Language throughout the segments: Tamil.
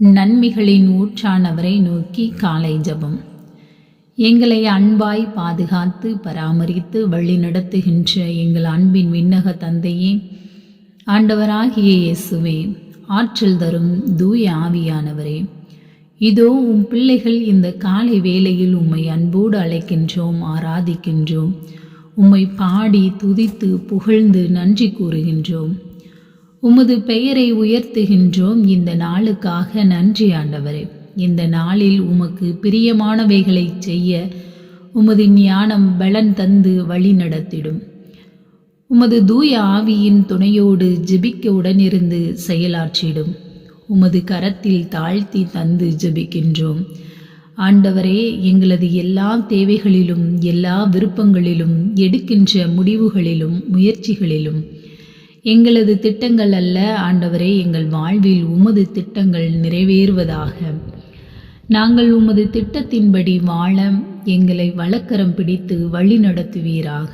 நன்மைகளின் ஊற்றானவரை நோக்கி காலை ஜபம். எங்களை அன்பாய் பாதுகாத்து பராமரித்து வழிநடத்துகின்ற எங்கள் அன்பின் விண்ணக தந்தையே ஆண்டவராகிய இயேசுவே ஆற்றல் தரும் தூய ஆவியானவரே இதோ உம் பிள்ளைகள் இந்த காலை வேளையில் உம்மை அன்போடு அழைக்கின்றோம் ஆராதிக்கின்றோம் உம்மை பாடி துதித்து புகழ்ந்து நன்றி கூறுகின்றோம். உமது பெயரை உயர்த்துகின்றோம் இந்த நாளுக்காக நன்றி ஆண்டவரே. இந்த நாளில் உமக்கு பிரியமானவைகளை செய்ய உமது ஞானம் பலன் தந்து வழி நடத்திடும். உமது தூய ஆவியின் துணையோடு ஜெபிக்க உடனிருந்து செயலாற்றிடும். உமது கரத்தில் தாழ்த்தி தந்து ஜெபிக்கின்றோம். ஆண்டவரே எங்களது எல்லா தேவைகளிலும் எல்லா விருப்பங்களிலும் எடுக்கின்ற முடிவுகளிலும் முயற்சிகளிலும் எங்களது திட்டங்கள் அல்ல ஆண்டவரே எங்கள் வாழ்வில் உமது திட்டங்கள் நிறைவேறுவதாக. நாங்கள் உமது திட்டத்தின்படி வாழ எங்களை வழக்கரம் பிடித்து வழி நடத்துவீராக.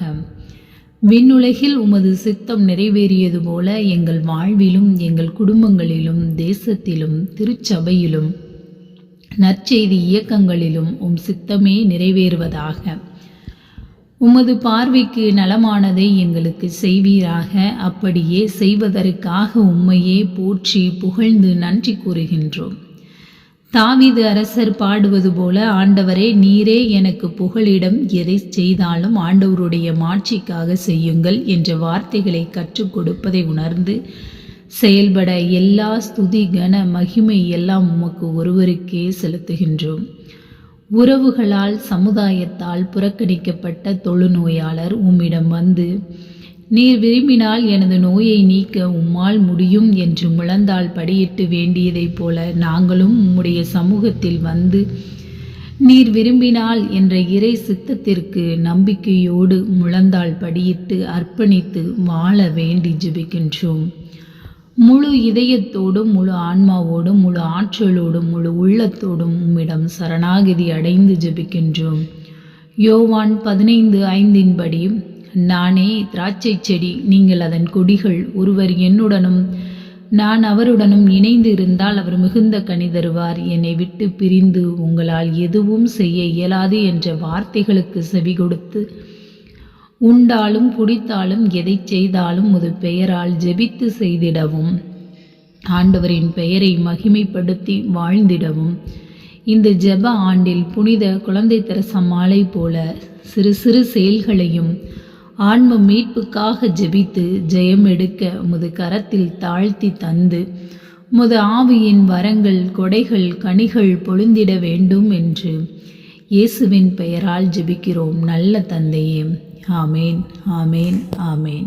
விண்ணுலகில் உமது சித்தம் நிறைவேறியது போல எங்கள் வாழ்விலும் எங்கள் குடும்பங்களிலும் தேசத்திலும் திருச்சபையிலும் நற்செய்தி இயக்கங்களிலும் உம் சித்தமே நிறைவேறுவதாக. உமது பார்வைக்கு நலமானதை எங்களுக்கு செய்வீராக. அப்படியே செய்வதற்காக உம்மையே போற்றி புகழ்ந்து நன்றி கூறுகின்றோம். தாவிது அரசர் பாடுவது போல ஆண்டவரே நீரே எனக்கு புகழிடம் எதை செய்தாலும் ஆண்டவருடைய மாட்சிக்காக செய்யுங்கள் என்ற வார்த்தைகளை கற்றுக் கொடுப்பதை உணர்ந்து செயல்பட எல்லா ஸ்துதி கன மகிமை எல்லாம் உமக்கு ஒருவருக்கே செலுத்துகின்றோம். உறவுகளால் சமுதாயத்தால் புறக்கணிக்கப்பட்ட தொழுநோயாளர் உம்மிடம் வந்து நீர் விரும்பினால் எனது நோயை நீக்க உம்மால் முடியும் என்று முழந்தால் படியிட்டு வேண்டியதைப் போல நாங்களும் உம்முடைய சமூகத்தில் வந்து நீர் விரும்பினால் என்ற இறை சித்தத்திற்கு நம்பிக்கையோடு முழந்தால் படியிட்டு அர்ப்பணித்து வாழ வேண்டி ஜெபிக்கின்றோம். முழு இதயத்தோடும் முழு ஆன்மாவோடும் முழு ஆற்றலோடும் முழு உள்ளத்தோடும் உம்மிடம் சரணாகதி அடைந்து ஜெபிக்கின்றோம். யோவான் பதினைந்து ஐந்தின்படி நானே திராட்சை செடி நீங்கள் அதன் கொடிகள் ஒருவர் என்னுடனும் நான் அவருடனும் இணைந்து இருந்தால் அவர் மிகுந்த கனி தருவார். என்னை விட்டு பிரிந்து உங்களால் எதுவும் செய்ய இயலாது என்ற வார்த்தைகளுக்கு செவி கொடுத்து உண்டாலும் குடித்தாலும் எதை செய்தாலும் முது பெயரால் ஜெபித்து செய்திடவும். ஆண்டவரின் பெயரை மகிமைப்படுத்தி வாழ்ந்திடவும். இந்த ஜெப ஆண்டில் புனித குழந்தை தரசம்மாளை போல சிறு சிறு செயல்களையும் ஆன்ம மீட்புக்காக ஜெபித்து ஜெயம் எடுக்க முது கரத்தில் தாழ்த்தி தந்து முது ஆவியின் வரங்கள் கொடைகள் கனிகள் பொழுந்திட வேண்டும் என்று இயேசுவின் பெயரால் ஜெபிக்கிறோம். நல்ல தந்தையே. ஆமேன் ஆமேன் ஆமேன்.